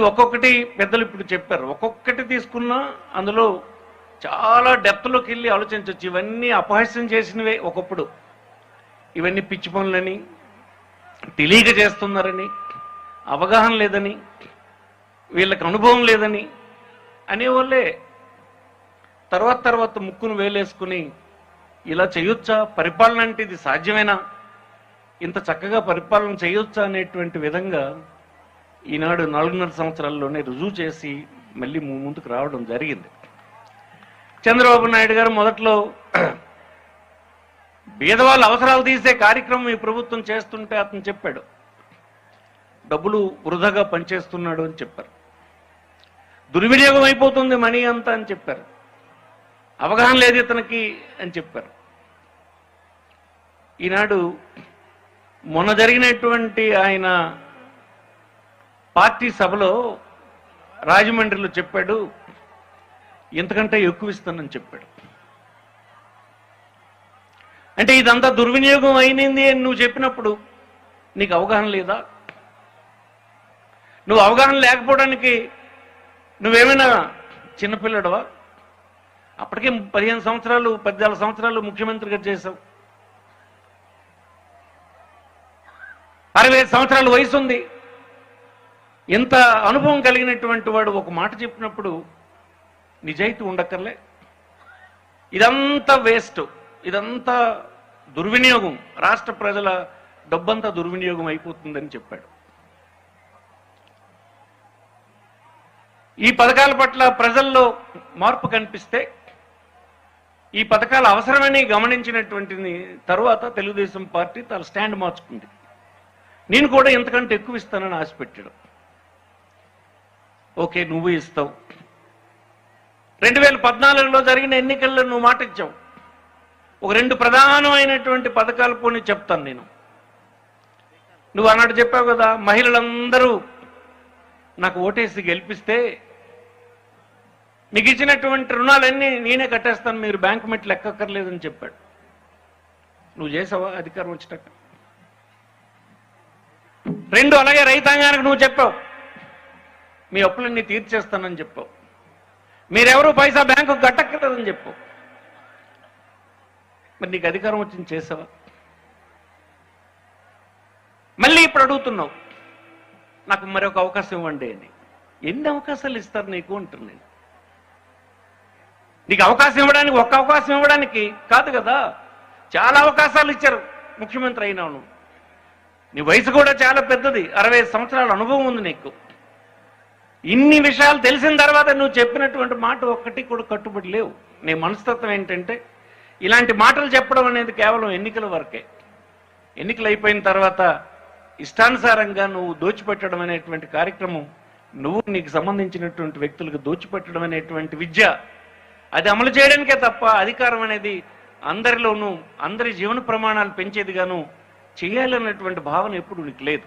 ఇది ఒక్కొక్కటి పెద్దలు ఇప్పుడు చెప్పారు. ఒక్కొక్కటి తీసుకున్నా అందులో చాలా డెప్త్లోకి వెళ్ళి ఆలోచించవచ్చు ఇవన్నీ అపహాస్యం చేసినవే ఒకప్పుడు. ఇవన్నీ పిచ్చి పనులని తెలియక చేస్తున్నారని అవగాహన లేదని వీళ్ళకి అనుభవం లేదని అనేవాళ్ళే తర్వాత తర్వాత ముక్కును వేలేసుకుని ఇలా చేయొచ్చా? పరిపాలన అంటే ఇది సాధ్యమేనా? ఇంత చక్కగా పరిపాలన చేయొచ్చా? అనేటువంటి విధంగా ఈనాడు నాలుగున్నర సంవత్సరాల్లోనే రుజువు చేసి మళ్ళీ ము- ముందుకు రావడం జరిగింది. చంద్రబాబు నాయుడు గారు మొదట్లో బీదవాళ్ళ అవసరాలు తీసే కార్యక్రమం ఈ ప్రభుత్వం చేస్తుంటే అతను చెప్పాడు. డబ్బులు వృధాగా పనిచేస్తున్నాడు అని చెప్పారు. దుర్వినియోగం అయిపోతుంది మనీ అంతా అని చెప్పారు. అవగాహన లేదు ఇతనికి అని చెప్పారు. ఈనాడు మొన్న జరిగినటువంటి ఆయన పార్టీ సభలో రాజమండ్రిలో చెప్పాడు ఇంతకంటే ఎక్కువ ఇస్తానని చెప్పాడు. అంటే ఇదంతా దుర్వినియోగం అయినది అని నువ్వు చెప్పినప్పుడు నీకు అవగాహన లేదా? నువ్వు అవగాహన లేకపోవడానికి నువ్వేమైనా చిన్నపిల్లడవా అప్పటికే పదిహేను సంవత్సరాలు పద్నాలుగు సంవత్సరాలు ముఖ్యమంత్రిగా చేశావు. అరవై ఐదు సంవత్సరాల వయసు ఉంది ఇంత అనుభవం కలిగినటువంటి వాడు ఒక మాట చెప్పినప్పుడు నిజాయితీ ఉండక్కర్లే. ఇదంతా వేస్ట్. ఇదంతా దుర్వినియోగం. రాష్ట్ర ప్రజల డబ్బంతా దుర్వినియోగం అయిపోతుందని చెప్పాడు. ఈ పథకాల పట్ల ప్రజల్లో మార్పు కనిపిస్తే ఈ పథకాలు అవసరమని గమనించినటువంటి తరువాత తెలుగుదేశం పార్టీ తన స్టాండ్ మార్చుకుంది. నేను కూడా ఇంతకంటే ఎక్కువ ఇస్తానని ఆశపెట్టాడు. ఓకే నువ్వు ఇస్తావు. రెండు వేల పద్నాలుగులో జరిగిన ఎన్నికల్లో నువ్వు మాట ఇచ్చావు ఒక రెండు ప్రధానమైనటువంటి పథకాలు పోనీ చెప్తాను నేను. నువ్వు అన్నట్టు చెప్పావు కదా మహిళలందరూ నాకు ఓటేసి గెలిపిస్తే మీకు ఇచ్చినటువంటి రుణాలన్నీ నేనే కట్టేస్తాను మీరు బ్యాంకు మెట్లు ఎక్కక్కర్లేదని చెప్పాడు. నువ్వు చేసావా అధికారం వచ్చినాక రెండు అలాగే రైతాంగానికి నువ్వు చెప్పావు. మీ అప్పులన్నీ తీర్చేస్తానని చెప్పు. మీరెవరు పైసా బ్యాంకు కట్టక్కర్లేదని చెప్పు. మరి నీకు అధికారం వచ్చింది చేసావా? మళ్ళీ ఇప్పుడు అడుగుతున్నావు నాకు మరొక అవకాశం ఇవ్వండి అని. ఎన్ని అవకాశాలు ఇస్తారు నీకు అంటున్నాను నేను. నీకు అవకాశం ఇవ్వడానికి ఒక్క అవకాశం ఇవ్వడానికి కాదు కదా. చాలా అవకాశాలు ఇచ్చారు ముఖ్యమంత్రి అయినావు నీ వయసు కూడా చాలా పెద్దది. అరవై ఐదు సంవత్సరాల అనుభవం ఉంది నీకు. ఇన్ని విషయాలు తెలిసిన తర్వాత నువ్వు చెప్పినటువంటి మాట ఒక్కటి కూడా కట్టుబడి లేవు. నీ మనస్తత్వం ఏంటంటే ఇలాంటి మాటలు చెప్పడం అనేది కేవలం ఎన్నికల వరకే. ఎన్నికలు అయిపోయిన తర్వాత ఇష్టానుసారంగా నువ్వు దోచిపెట్టడం అనేటువంటి కార్యక్రమం నువ్వు నీకు సంబంధించినటువంటి వ్యక్తులకు దోచిపెట్టడం అనేటువంటి విద్య అది అమలు చేయడానికే తప్ప అధికారం అనేది అందరిలోనూ అందరి జీవన ప్రమాణాలు పెంచేదిగాను చేయాలన్నటువంటి భావన ఎప్పుడు నీకు లేదు.